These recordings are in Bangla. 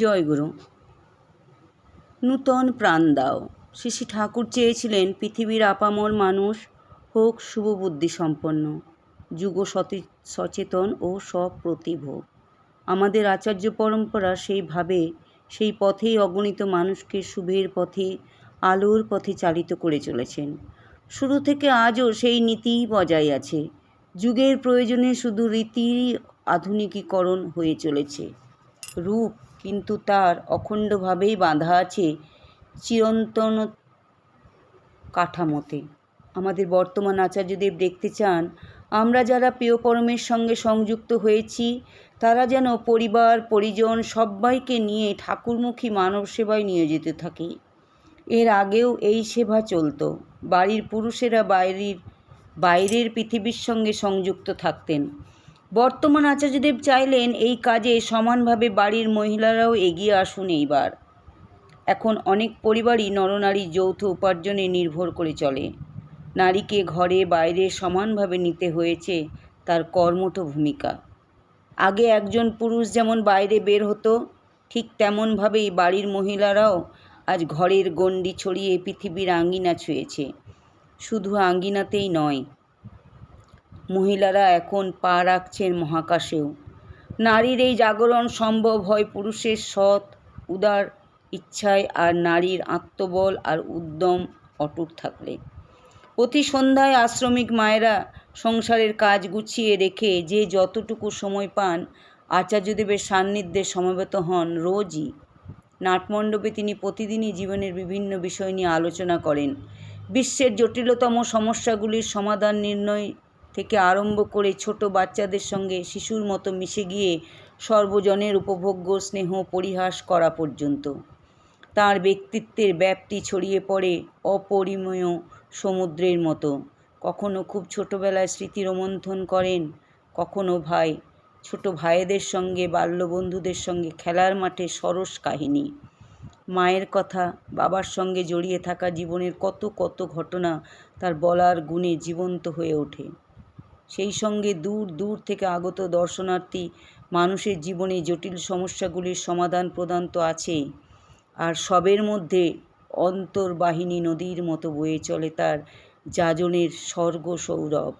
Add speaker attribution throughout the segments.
Speaker 1: জয়গুরু। নূতন প্রাণ দাও। শ্রী শ্রী ঠাকুর চেয়েছিলেন পৃথিবীর আপামর মানুষ হোক শুভবুদ্ধি সম্পন্ন। যুগ সচেতন ও সপ্রতিভ। আমাদের আচার্য পরম্পরা সেইভাবে সেই পথেই অগণিত মানুষকে শুভের পথে, আলোর পথে চালিত করে চলেছেন। শুরু থেকে আজও সেই নীতিই বজায় আছে। যুগের প্রয়োজনে শুধু রীতির আধুনিকীকরণ হয়ে চলেছে। রূপ কিন্তু তার অখণ্ডভাবেই বাঁধা আছে চিরন্তন কাঠামোতে। আমাদের বর্তমান আচার্যদেব দেখতে চান, আমরা যারা প্রিয় পরমের সঙ্গে সংযুক্ত হয়েছি, তারা যেন পরিবার, পরিজন সবাইকে নিয়ে ঠাকুরমুখী মানব সেবায় নিয়োজিত থাকে। এর আগেও এই সেবা চলতো। বাড়ির পুরুষেরা বাইরের বাইরের পৃথিবীর সঙ্গে সংযুক্ত থাকতেন। বর্তমান আচার্যদেব চাইলেন এই কাজে সমানভাবে বাড়ির মহিলারাও এগিয়ে আসুন এইবার। এখন অনেক পরিবারই নরনারী যৌথ উপার্জনে নির্ভর করে চলে। নারীকে ঘরে বাইরে সমানভাবে নিতে হয়েছে তার কর্মঠ ভূমিকা। আগে একজন পুরুষ যেমন বাইরে বের হতো, ঠিক তেমনভাবেই বাড়ির মহিলারাও আজ ঘরের গণ্ডি ছড়িয়ে পৃথিবীর আঙ্গিনা ছুঁয়েছে। শুধু আঙ্গিনাতেই নয় মহিলারা এখন পা রাখছেন মহাকাশেও। নারীর এই জাগরণ সম্ভব হয় পুরুষের সৎ, উদার ইচ্ছায় আর নারীর আত্মবল আর উদ্যম অটুট থাকলে। প্রতি সন্ধ্যায় আশ্রমিক মায়েরা সংসারের কাজ গুছিয়ে রেখে যে যতটুকু সময় পান আচার্যদেবের সান্নিধ্যে সমবেত হন রোজই। নাটমণ্ডপে তিনি প্রতিদিনই জীবনের বিভিন্ন বিষয় নিয়ে আলোচনা করেন। বিশ্বের জটিলতম সমস্যাগুলির সমাধান নির্ণয় থেকে আরম্ভ করে ছোট বাচ্চাদের সঙ্গে শিশুর মতো মিশে গিয়ে সর্বজনের উপভোগ্য স্নেহ পরিহাস করা পর্যন্ত। তার ব্যক্তিত্বের ব্যাপ্তি ছড়িয়ে পড়ে অপরিমেয় সমুদ্রের মতো। কখনো খুব ছোটোবেলায় স্মৃতি রোমন্থন করেন, কখনো ভাই, ছোট ভাইদের সঙ্গে, বাল্যবন্ধুদের সঙ্গে খেলার মাঠে সরস কাহিনী। মায়ের কথা, বাবার সঙ্গে জড়িয়ে থাকা জীবনের কত কত ঘটনা তার বলার গুণে জীবন্ত হয়ে ওঠে। সেই সঙ্গে দূর দূর থেকে আগত দর্শনার্থী মানুষের জীবনে জটিল সমস্যাগুলির সমাধান প্রদান তো আছেই। আর সবের মধ্যে অন্তর্বাহিনী নদীর মতো বয়ে চলে তার যাজনের স্বর্গ সৌরভ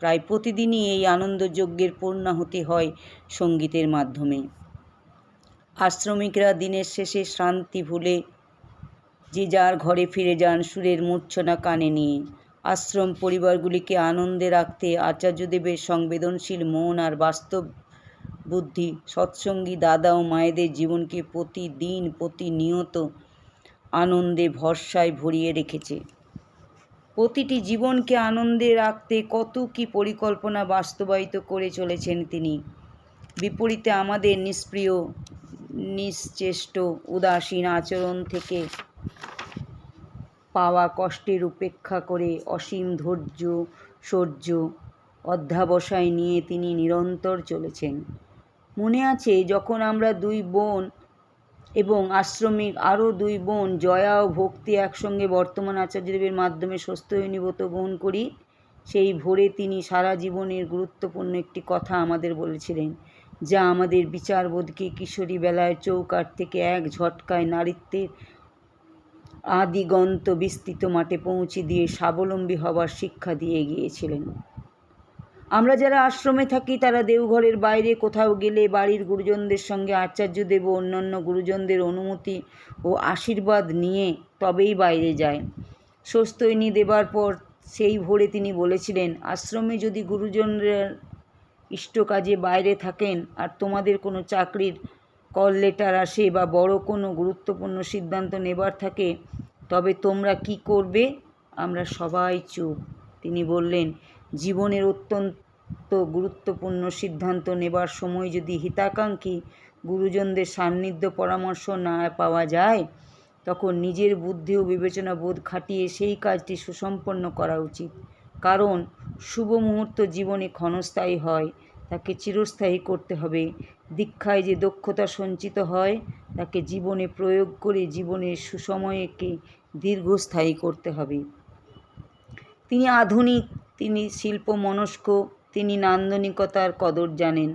Speaker 1: প্রায় প্রতিদিনই এই আনন্দযজ্ঞের পূর্ণাহতি হয় সঙ্গীতের মাধ্যমে। আশ্রমিকরা দিনের শেষে শ্রান্তি ভুলে যে যার ঘরে ফিরে যান সুরের মূর্ছনা কানে নিয়ে। আশ্রম পরিবারগুলিকে আনন্দে রাখতে আচার্যদেবের সংবেদনশীল মন আর বাস্তব বুদ্ধি সৎসঙ্গী দাদা ও মায়েদের জীবনকে প্রতিদিন প্রতিনিয়ত আনন্দে ভরসায় ভরিয়ে রেখেছে। প্রতিটি জীবনকে আনন্দে রাখতে কত কি পরিকল্পনা বাস্তবায়িত করে চলেছেন তিনি। বিপরীতে আমাদের নিষ্প্রিয়, নিশ্চেষ্ট, উদাসীন আচরণ থেকে পাওয়া কষ্টের উপেক্ষা করে অসীম ধৈর্য, শৌর্য অধ্যাবসায় নিয়ে তিনি নিরন্তর চলেছেন। মনে আছে যখন আমরা দুই বোন এবং আশ্রমিক আরও দুই বোন জয়া ও ভক্তি একসঙ্গে বর্তমান আচার্যদেবের মাধ্যমে স্বস্ত্যয়নী ব্রত গ্রহণ করি, সেই ভোরে তিনি সারা জীবনের গুরুত্বপূর্ণ একটি কথা আমাদের বলেছিলেন, যা আমাদের বিচারবোধকে কিশোরী বেলায় চৌকাট থেকে এক ঝটকায় নারীত্বের আদিগন্ত বিস্তৃত মাঠে পৌঁছে দিয়ে স্বাবলম্বী হবার শিক্ষা দিয়ে গিয়েছিলেন। আমরা যারা আশ্রমে থাকি, তারা দেওঘরের বাইরে কোথাও গেলে বাড়ির গুরুজনদের সঙ্গে আচার্যদেব ও অন্যান্য গুরুজনদের অনুমতি ও আশীর্বাদ নিয়ে তবেই বাইরে যায়। স্বস্ত্যয়নী দেবার পর সেই ভোরে তিনি বলেছিলেন, আশ্রমে যদি গুরুজনরা ইষ্ট কাজে বাইরে থাকেন আর তোমাদের কোনো চাকরির কল লেটার আসে বা বড় কোনো গুরুত্বপূর্ণ সিদ্ধান্ত নেবার থাকে, তবে তোমরা কি করবে? আমরা সবাই চুপ। তিনি বললেন, জীবনের অত্যন্ত গুরুত্বপূর্ণ সিদ্ধান্ত নেবার সময় যদি হিতাকাঙ্ক্ষী গুরুজনদের সান্নিধ্য পরামর্শ না পাওয়া যায়, তখন নিজের বুদ্ধি ও বিবেচনা বোধ খাটিয়ে সেই কাজটি সুসম্পন্ন করা উচিত। কারণ, শুভ মুহূর্ত জীবনে ক্ষণস্থায়ী হয়। তাকে চিরস্থায়ী করতে হবে। দীক্ষায় যে দক্ষতা সঞ্চিত হয়, তাকে জীবনে প্রয়োগ করে জীবনের সুসময়কে দীর্ঘস্থায়ী করতে হবে। তিনি আধুনিক, তিনি শিল্প মনস্ক তিনি নান্দনিকতার কদর জানেন,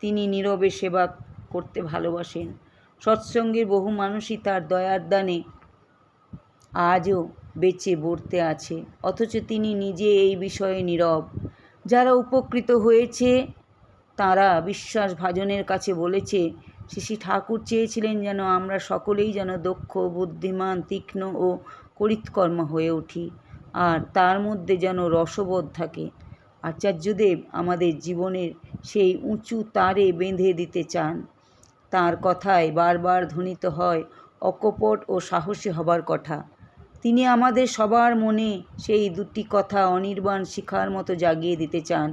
Speaker 1: তিনি নীরবে সেবা করতে ভালোবাসেন। সৎসঙ্গের বহু মানুষই তার দয়ার দানে আজও বেঁচে বর্তে আছে, অথচ তিনি নিজে এই বিষয়ে নীরব। যারা উপকৃত হয়েছে তারা বিশ্বাসভাজনের কাছে বলেছে শ্রী শ্রী ঠাকুর চেয়েছিলেন যেন আমরা সকলেই যেন দক্ষ, বুদ্ধিমান, তীক্ষ্ণ ও করিতকর্ম হয়ে উঠি, আর তার মধ্যে যেন রসবোধ থাকে। আচার্যদেব আমাদের জীবনের সেই উঁচু তারে বেঁধে দিতে চান। তার কথায় বারবার ধ্বনিত হয় অকপট ও সাহসী হবার কথা। তিনি আমাদের সবার মনে সেই দুটি কথা অনির্বাণ শিখার মতো জাগিয়ে দিতে চান।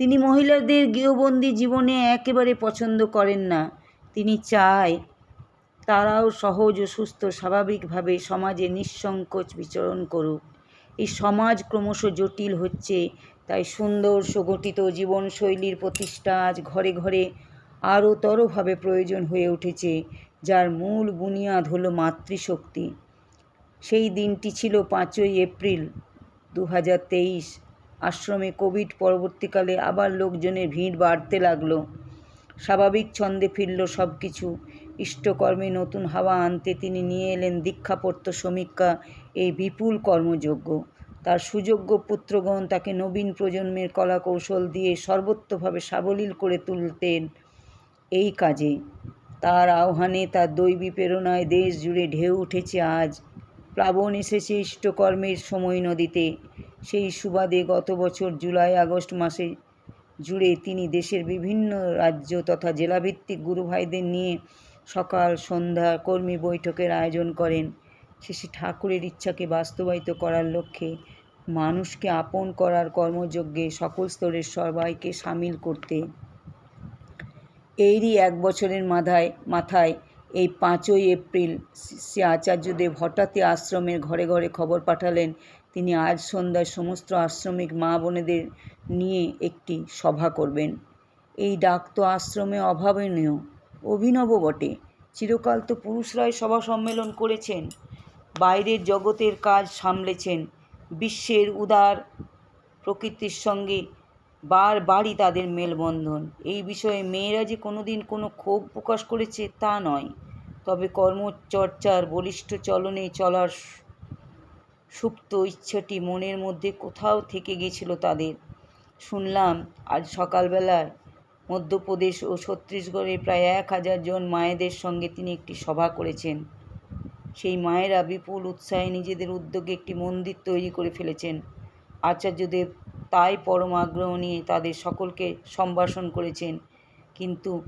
Speaker 1: তিনি মহিলাদের গৃহবন্দী জীবনে একেবারে পছন্দ করেন না। তিনি চায় তারাও সহজ ও সুস্থ, স্বাভাবিকভাবে সমাজে নিঃসংকোচ বিচরণ করুক। এই সমাজ ক্রমশ জটিল হচ্ছে, তাই সুন্দর সুগঠিত জীবনশৈলীর প্রতিষ্ঠা আজ ঘরে ঘরে আরও তরভাবে প্রয়োজন হয়ে উঠেছে, যার মূল বুনিয়াদ হলো মাতৃশক্তি। সেই দিনটি ছিল পাঁচই এপ্রিল দু হাজার তেইশ। আশ্রমে কোভিড পরবর্তীকালে আবার লোকজনের ভিড় বাড়তে লাগল। স্বাভাবিক ছন্দে ফিরল সব কিছু ইষ্টকর্মে নতুন হাওয়া আনতে তিনি নিয়ে এলেন দীক্ষাপত্র সমীক্ষা এই বিপুল কর্মযোগ্য তার সুযোগ্য পুত্রগণ তাকে নবীন প্রজন্মের কলা কৌশল দিয়ে সর্বত্রভাবে সাবলীল করে তুলতেন এই কাজে। তার আহ্বানে তার দৈবী প্রেরণায় দেশ জুড়ে ঢেউ উঠেছে আজ। প্লাবন এসেছে ইষ্টকর্মের সময় নদীতে। সেই সুবাদে গত বছর জুলাই, আগস্ট মাসে জুড়ে তিনি দেশের বিভিন্ন রাজ্য তথা জেলাভিত্তিক গুরু ভাইদের নিয়ে সকাল, সন্ধ্যা কর্মী বৈঠকের আয়োজন করেন। শ্রী ঠাকুরের ইচ্ছাকে বাস্তবায়িত করার লক্ষ্যে মানুষকে আপন করার কর্মযজ্ঞে সকল স্তরের সবাইকে সামিল করতে এরই এক বছরের মাথায় মাথায় এই পাঁচই এপ্রিল, শ্রী আচার্যদেব হঠাৎই আশ্রমের ঘরে ঘরে খবর পাঠালেন তিনি আজ সন্ধ্যায় সমস্ত আশ্রমিক মা বোনেদের নিয়ে একটি সভা করবেন। এই ডাক তো আশ্রমে অভাবনীয়। অভিনব বটে। চিরকাল তো পুরুষরাই সভা সম্মেলন করেছেন। বাইরের জগতের কাজ সামলেছেন। বিশ্বের উদার প্রকৃতির সঙ্গে বারবারই তাদের মেলবন্ধন। এই বিষয়ে মেয়েরা যে কোনো দিন কোনো ক্ষোভ প্রকাশ করেছে তা নয়। তবে কর্মচর্চার বলিষ্ঠ চলনে চলার সুপ্ত ইচ্ছাটি মনের মধ্যে কোথাও থেকে গেছিল তাদের। শুনলাম, আজ সকালবেলায় মধ্যপ্রদেশ ও ছত্তিশগড়ে প্রায় এক হাজার জন মায়েদের সঙ্গে তিনি একটি সভা করেছেন। সেই মায়েরা বিপুল উৎসাহে নিজেদের উদ্যোগে একটি মন্দির তৈরি করে ফেলেছেন। আচার্যদেব তাই পরম আগ্রহ নিয়ে তাদের সকলকে সম্ভাষণ করেছেন। কিন্তু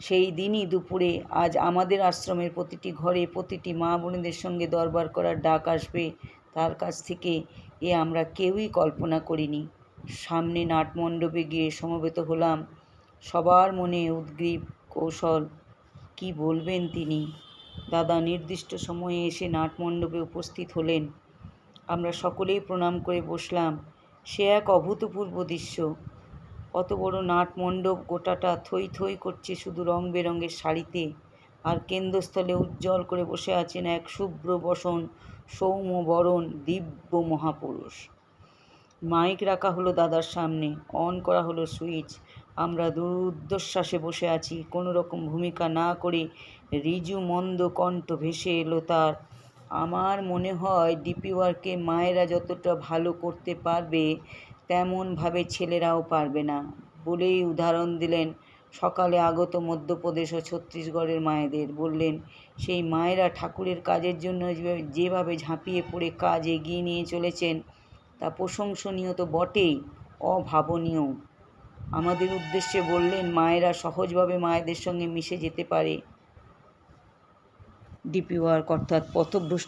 Speaker 1: সেই দিনই দুপুরে আজ আমাদের আশ্রমের প্রতিটি ঘরে প্রতিটি মা বোনেদের সঙ্গে দরবার করার ডাক আসবে। তার কাছ থেকে এ আমরা কেউই কল্পনা করিনি। সামনে নাটমণ্ডপে গিয়ে সমবেত হলাম। সবার মনে উদ্গ্রীব কৌশল। কি বলবেন তিনি? দাদা নির্দিষ্ট সময়ে এসে নাটমণ্ডপে উপস্থিত হলেন। আমরা সকলেই প্রণাম করে বসলাম। সে এক অভূতপূর্ব দৃশ্য। অত বড় নাটমণ্ডপ গোটাটা থই থই করছে শুধু রং বেরঙের শাড়িতে। আর কেন্দ্রস্থলে উজ্জ্বল করে বসে আছেন এক শুভ্র বসন সৌম্য বরণ দিব্য মহাপুরুষ। মাইক রাখা হলো দাদার সামনে, অন করা হলো সুইচ। আমরা দুর্দশ্বাসে বসে আছি, কোনো রকম ভূমিকা না করে রিজু মন্দ কণ্ঠ ভেসে এলো তার। আমার মনে হয় ডিপি ওয়ার্কে মায়েরা যতটা ভালো করতে পারবে তেমনভাবে ছেলেরাও পারবে না। বলেই উদাহরণ দিলেন সকালে আগত মধ্যপ্রদেশ ও ছত্তিশগড়ের মায়েদের। বললেন, সেই মায়েরা ঠাকুরের কাজের জন্য যেভাবে ঝাঁপিয়ে পড়ে কাজ এগিয়ে নিয়ে চলেছেন, তা প্রশংসনীয় তো বটেই, অভাবনীয়। আমাদের উদ্দেশ্যে বললেন, মায়েরা সহজভাবে মায়েদের সঙ্গে মিশে যেতে পারে। ডিপি ওয়ার্ক অর্থাৎ পথভ্রষ্ট